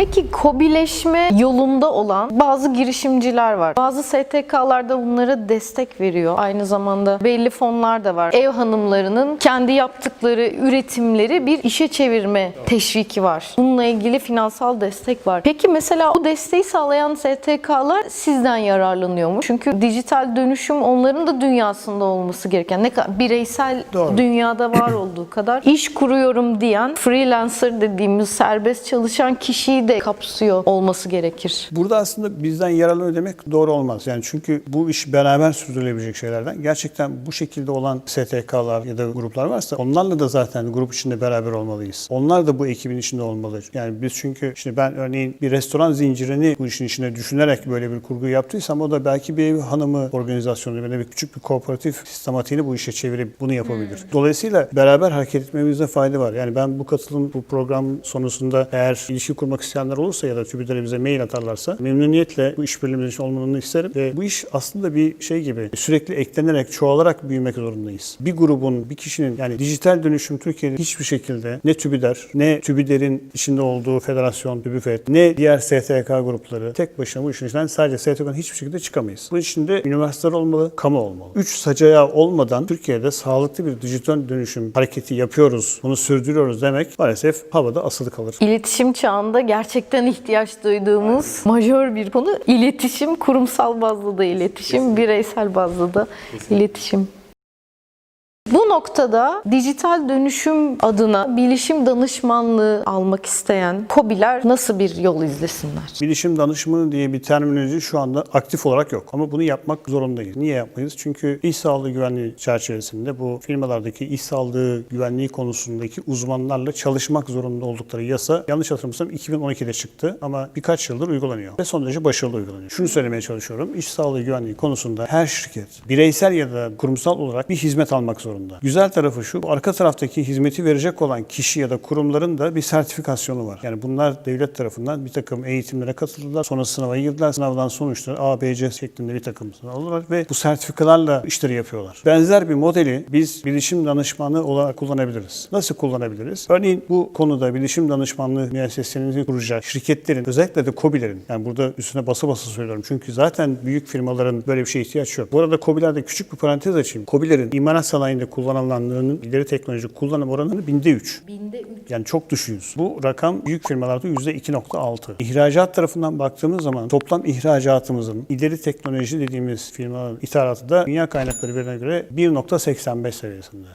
Peki kobileşme yolunda olan bazı girişimciler var. Bazı STK'lar da bunlara destek veriyor. Aynı zamanda belli fonlar da var. Ev hanımlarının kendi yaptıkları üretimleri bir işe çevirme teşviki var. Bununla ilgili finansal destek var. Peki mesela o desteği sağlayan STK'lar sizden yararlanıyor mu? Çünkü dijital dönüşüm onların da dünyasında olması gereken ne kadar bireysel Doğru. dünyada var olduğu kadar iş kuruyorum diyen freelancer dediğimiz serbest çalışan kişiyi de kapsıyor olması gerekir. Burada aslında bizden yararlanıyor demek doğru olmaz. Yani çünkü bu iş beraber sürdürülebilecek şeylerden. Gerçekten bu şekilde olan STK'lar ya da gruplar varsa onlarla da zaten grup içinde beraber olmalıyız. Onlar da bu ekibin içinde olmalı. Yani biz çünkü şimdi ben örneğin bir restoran zincirini bu işin içine düşünerek böyle bir kurgu yaptıysam o da belki bir ev hanımı organizasyonu da bir küçük bir kooperatif sistematiğini bu işe çevirip bunu yapabilir. Dolayısıyla beraber hareket etmemizde fayda var. Yani ben bu katılım bu program sonrasında eğer ilişki kurmak isteyenler olursa ya da TÜBİTAK'a bize mail atarlarsa memnuniyetle bu işbirliğimizin olmanı isterim. Ve bu iş aslında bir şey gibi sürekli eklenerek, çoğalarak büyümek zorundayız. Bir grubun, bir kişinin yani dijital dönüşüm Türkiye'de hiçbir şekilde ne TÜBİDER, ne TÜBİDER'in içinde olduğu federasyon, TÜBİFED, ne diğer STK grupları tek başına bu işin içinden sadece STK'dan hiçbir şekilde çıkamayız. Bu içinde üniversiteler olmalı, kamu olmalı. Üç sacaya olmadan Türkiye'de sağlıklı bir dijital dönüşüm hareketi yapıyoruz, bunu sürdürüyoruz demek maalesef havada asılı kalır. İletişim çağında gerçekten ihtiyaç duyduğumuz majör bir konu. İletişim, kurumsal bazda da iletişim, bireysel bazda da iletişim. Bu noktada dijital dönüşüm adına bilişim danışmanlığı almak isteyen KOBİ'ler nasıl bir yol izlesinler? Bilişim danışmanı diye bir terminoloji şu anda aktif olarak yok. Ama bunu yapmak zorundayız. Niye yapmayız? Çünkü iş sağlığı güvenliği çerçevesinde bu firmalardaki iş sağlığı güvenliği konusundaki uzmanlarla çalışmak zorunda oldukları yasa yanlış hatırlamıyorsam 2012'de çıktı ama birkaç yıldır uygulanıyor ve son derece başarılı uygulanıyor. Şunu söylemeye çalışıyorum. İş sağlığı güvenliği konusunda her şirket bireysel ya da kurumsal olarak bir hizmet almak zorunda. Güzel tarafı şu, arka taraftaki hizmeti verecek olan kişi ya da kurumların da bir sertifikasyonu var. Yani bunlar devlet tarafından bir takım eğitimlere katıldılar. Sonra sınava girdiler. Sınavdan sonuçları A, B, C şeklinde bir takım alırlar ve bu sertifikalarla işleri yapıyorlar. Benzer bir modeli biz bilişim danışmanı olarak kullanabiliriz. Nasıl kullanabiliriz? Örneğin bu konuda bilişim danışmanlığı müesseselerini kuracak şirketlerin, özellikle de KOBİ'lerin, yani burada üstüne basa basa söylüyorum. Çünkü zaten büyük firmaların böyle bir şeye ihtiyaç yok. Bu arada KOBİ'lerde küçük bir parantez açayım. KOBİ'lerin imalat sanayinde kullanılanlarının ileri teknolojik kullanım oranını binde 3. Binde Yani çok düşüyoruz. Bu rakam büyük firmalarda %2.6. İhracat tarafından baktığımız zaman toplam ihracatımızın ileri teknoloji dediğimiz firmaların ithalatı da dünya kaynakları verilerine göre 1.85 seviyesinde.